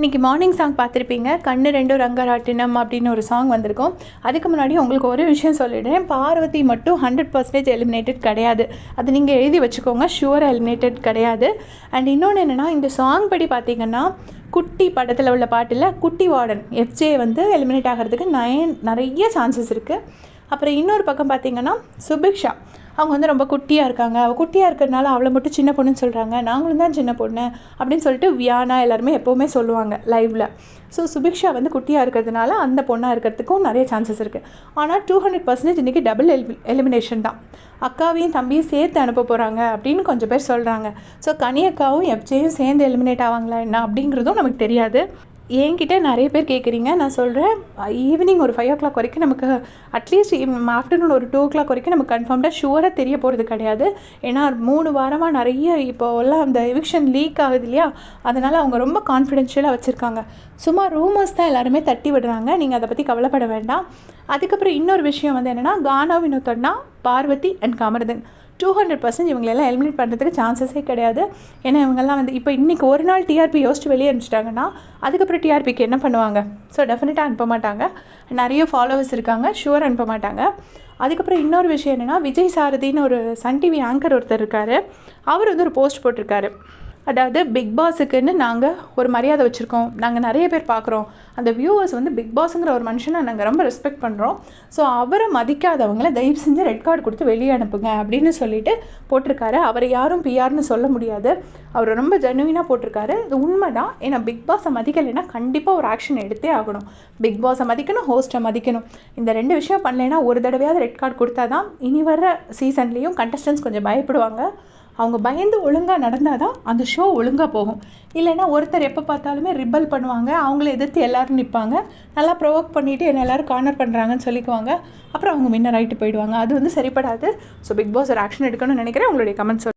இன்றைக்கி morning song பார்த்துருப்பீங்க. கண்ணு ரெண்டும் ரங்கராட்டினம் அப்படின்னு ஒரு சாங் வந்திருக்கும். அதுக்கு முன்னாடி உங்களுக்கு ஒரு விஷயம் சொல்லிடுறேன். பார்வதி மட்டும் ஹண்ட்ரட் பர்சன்டேஜ் எலிமினேட்டட் கிடையாது. அது நீங்கள் எழுதி வச்சுக்கோங்க. ஷுவர் எலிமினேட்டட் கிடையாது. அண்ட் இன்னொன்று என்னென்னா இந்த சாங் படி பார்த்தீங்கன்னா குட்டி படத்தில் உள்ள பாட்டில் குட்டி வார்டன் எஃப்ஜே வந்து எலிமினேட் ஆகிறதுக்கு நயன் நிறைய சான்சஸ் இருக்குது அப்புறம் இன்னொரு பக்கம் பார்த்தீங்கன்னா சுபிக்ஷா. அவங்க வந்து ரொம்ப குட்டியாக இருக்காங்க. அவள் குட்டியாக இருக்கிறதுனால அவளை மட்டும் சின்ன பொண்ணுன்னு சொல்கிறாங்க நாங்களும் தான் சின்ன பொண்ணு அப்படின்னு சொல்லிட்டு வியானா எல்லாருமே எப்போவுமே சொல்லுவாங்க லைவில் ஸோ சுபிக்ஷா வந்து குட்டியாக இருக்கிறதுனால அந்த பொண்ணாக இருக்கிறதுக்கும் நிறைய சான்சஸ் இருக்குது ஆனால் டூ ஹண்ட்ரட் பர்சன்டேஜ் இன்றைக்கி டபுள் எலி எலிமினேஷன் தான். அக்காவையும் தம்பியும் சேர்த்து அனுப்ப போகிறாங்க அப்படின்னு கொஞ்சம் பேர் சொல்கிறாங்க ஸோ கனி அக்காவும் எஃப்ஜேயும் சேர்ந்து எலிமினேட் ஆவாங்களா என்ன அப்படிங்கிறதும் நமக்கு தெரியாது. என்கிட்ட நிறைய பேர் கேட்குறீங்க நான் சொல்கிறேன் ஈவினிங் ஒரு ஃபைவ் ஓ கிளாக் வரைக்கும் நமக்கு அட்லீஸ்ட் ஆஃப்டர்நூன் ஒரு டூ ஓ கிளாக் வரைக்கும் நமக்கு கன்ஃபார்ம்டாக ஷுவராக தெரிய போகிறது கிடையாது. ஏன்னா மூணு வாரமாக நிறைய இப்போல்லாம் அந்த எவிக்ஷன் லீக் ஆகுது இல்லையா? அதனால் அவங்க ரொம்ப கான்ஃபிடென்ஷியலாக வச்சுருக்காங்க. சும்மா ரூமர்ஸ் தான் எல்லாருமே தட்டி விடுறாங்க. நீங்கள் அதை பற்றி கவலைப்பட வேண்டாம். அதுக்கப்புறம் இன்னொரு விஷயம் வந்து என்னென்னா கானா வினோத்தன்னா பார்வதி அண்ட் காமரதன். டூ ஹண்ட்ரட் பர்சன்ட் இவங்களெல்லாம் எலிமினேட் பண்ணுறதுக்கு சான்சஸே கிடையாது. ஏன்னா இவங்கெல்லாம் வந்து இப்போ இன்றைக்கி ஒரு நாள் டிஆர்பி யோசிச்சு வெளியே அனுப்பிச்சிட்டாங்கன்னா அதுக்கப்புறம் டிஆர்பிக்கு என்ன பண்ணுவாங்க? ஸோ டெஃபினட்டாக அனுப்ப மாட்டாங்க. நிறைய ஃபாலோவர்ஸ் இருக்காங்க. ஷுவர் அனுப்ப மாட்டாங்க. அதுக்கப்புறம் இன்னொரு விஷயம் என்னென்னா விஜய் சாரதின்னு ஒரு சன் டிவி ஆங்கர் ஒருத்தர் இருக்கார். அவர் வந்து ஒரு போஸ்ட் போட்டிருக்காரு. அதாவது பிக் பாஸுக்குன்னு நாங்கள் ஒரு மரியாதை வச்சுருக்கோம். நாங்கள் நிறைய பேர் பார்க்குறோம் அந்த வியூவர்ஸ் வந்து பிக் பாஸுங்கிற ஒரு மனுஷனை நாங்கள் ரொம்ப ரெஸ்பெக்ட் பண்ணுறோம் ஸோ அவரை மதிக்காதவங்கள தயவு செஞ்சு ரெட் கார்டு கொடுத்து வெளியே அனுப்புங்க அப்படின்னு சொல்லிட்டு போட்டிருக்காரு. அவரை யாரும் பிஆர்னு சொல்ல முடியாது. அவர் ரொம்ப ஜெனுவினாக போட்டிருக்காரு. இது உண்மை தான் ஏன்னா பிக் பாஸை மதிக்கலைன்னா கண்டிப்பாக ஒரு ஆக்ஷன் எடுத்தே ஆகணும். பிக் பாஸை மதிக்கணும் ஹோஸ்ட்டை மதிக்கணும். இந்த ரெண்டு விஷயம் பண்ணலைன்னா ஒரு தடவையாவது ரெட் கார்டு கொடுத்தா தான் இனி வர்ற சீசன்லேயும் கண்டஸ்டன்ஸ் கொஞ்சம் பயப்படுவாங்க. அவங்க பயந்து ஒழுங்காக நடந்தால் தான் அந்த ஷோ ஒழுங்காக போகும். இல்லைன்னா ஒருத்தர் எப்போ பார்த்தாலுமே ரிப்பல் பண்ணுவாங்க அவங்கள எதிர்த்து எல்லோரும் நிற்பாங்க நல்லா ப்ரொவோக் பண்ணிவிட்டு என்ன எல்லோரும் கார்னர் பண்ணுறாங்கன்னு சொல்லிக்குவாங்க. அப்புறம் அவங்க முன்ன ரைட்டு போயிடுவாங்க. அது வந்து சரிப்படாது. ஸோ பிக் பாஸ் ஒரு ஆக்ஷன் எடுக்கணும்னு நினைக்கிறேன். உங்களுடைய கமெண்ட்ஸ்